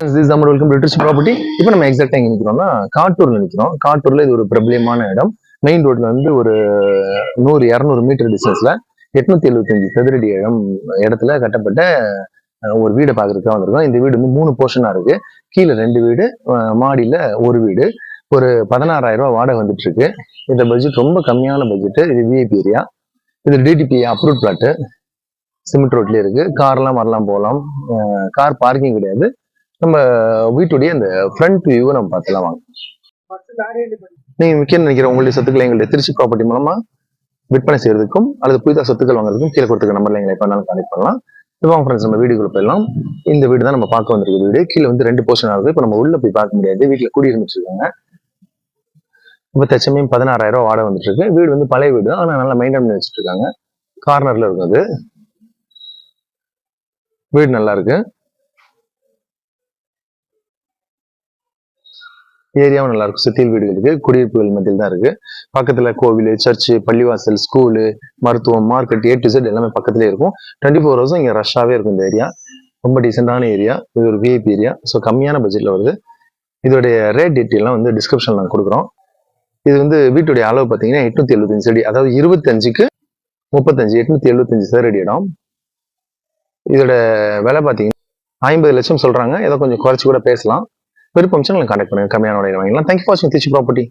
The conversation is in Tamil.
திஸ் நம்ம வெல்கம் லிட்டர்ஸ் ப்ராப்பர்ட்டி இப்போ நம்ம எக்ஸாக்ட் ஆகி நிற்கிறோம்னா காட்டூர்ல நிக்கிறோம். காட்டூர்ல இது ஒரு பிரபலியமான இடம். மெயின் ரோட்ல வந்து ஒரு நூறு இரநூறு மீட்டர் டிஸ்டன்ஸ்ல எட்நூத்தி எழுபத்தஞ்சு சதுரடி இடம் இடத்துல கட்டப்பட்ட ஒரு வீடை பார்க்கறதுக்காக வந்திருக்கோம். இந்த வீடு வந்து மூணு போர்ஷனா இருக்கு. கீழே ரெண்டு வீடு அஹ், மாடியில ஒரு வீடு. ஒரு பதினாறாயிரம் ரூபாய் வாடகை வந்துட்டு இருக்கு இந்த பட்ஜெட் ரொம்ப கம்மியான பட்ஜெட் இது விஐபி ஏரியா இது டிடிபி அப்ரூவ் பிளாட்டு சிமெண்ட் ரோட்லயே இருக்கு. கார்லாம் வரலாம் போகலாம். கார் பார்க்கிங் கிடையாது. நம்ம வீட்டுடைய அந்த ஃப்ரண்ட் வியூவை நம்ம பார்த்துலாம் வாங்க. நீங்க முக்கிய நினைக்கிற உங்களுடைய சொத்துக்களை எங்களுடைய திருச்சி ப்ராப்பர்ட்டி மூலமா விற்பனை செய்யறதுக்கும் அல்லது புதிதாக சொத்துக்கள் வாங்குறதுக்கும் கீழே கொடுத்துக்க நம்பர்ல எங்களை எப்போ வேணாலும் கனெக்ட் பண்ணலாம். இப்போ வாங்க ஃப்ரெண்ட்ஸ் நம்ம வீடுக்குள்ள போயிடலாம். இந்த வீடு தான் நம்ம பார்க்க வந்திருக்கிற வீடு. கீழே வந்து ரெண்டு போர்ஷன் ஆகுது. இப்போ நம்ம உள்ள போய் பார்க்க முடியாது. வீட்டில் குடியிருந்துருக்காங்க இப்போ தச்சமயம் பதினாறாயிரம் ரூபா வாடகை வந்துட்டு இருக்கு வீடு வந்து பழைய வீடு ஆனா நல்லா மெயின்டைன் பண்ணி வச்சுட்டு இருக்காங்க. கார்னர்ல இருக்கும் அது வீடு நல்லா இருக்கு. ஏரியாவும் நல்லா இருக்கும் சுத்தியல் வீடுகள் இருக்கு குடியிருப்புகள் மத்தியில் தான் இருக்கு. பக்கத்துல கோவில் சர்ச்சு பள்ளிவாசல் ஸ்கூலு மருத்துவம் மார்க்கெட் ஏ டு செட் எல்லாமே பக்கத்துலேயே இருக்கும். டுவெண்ட்டி ஃபோர் ஹவர்ஸும் இங்கே ரஷ்ஷாகவே இருக்கும் இந்த ஏரியா. ரொம்ப டீசெண்டான ஏரியா. இது ஒரு விஐபி ஏரியா. ஸோ கம்மியான பட்ஜெட்ல வருது. இதோடைய ரேட் டீட்டெயிலாம் வந்து டிஸ்கிரிப்ஷன் நாங்கள் கொடுக்குறோம். இது வந்து வீட்டுடைய அளவு பார்த்தீங்கன்னா எட்நூத்தி எழுபத்தஞ்சு அடி அதாவது இருபத்தஞ்சுக்கு முப்பத்தஞ்சு எட்நூத்தி எழுபத்தஞ்சு சதுரடி இடம். இதோட விலை பார்த்தீங்கன்னா ஐம்பது லட்சம் சொல்றாங்க. ஏதோ கொஞ்சம் குறைச்சி கூட பேசலாம். விருப்பம் கான்டாக்ட் பண்ணுங்க. கம்மியான விலையில வாங்கிக்கலாம். தேங்க்யூ ஃபார் வாட்சிங் திருச்சி ப்ராப்பர்ட்டி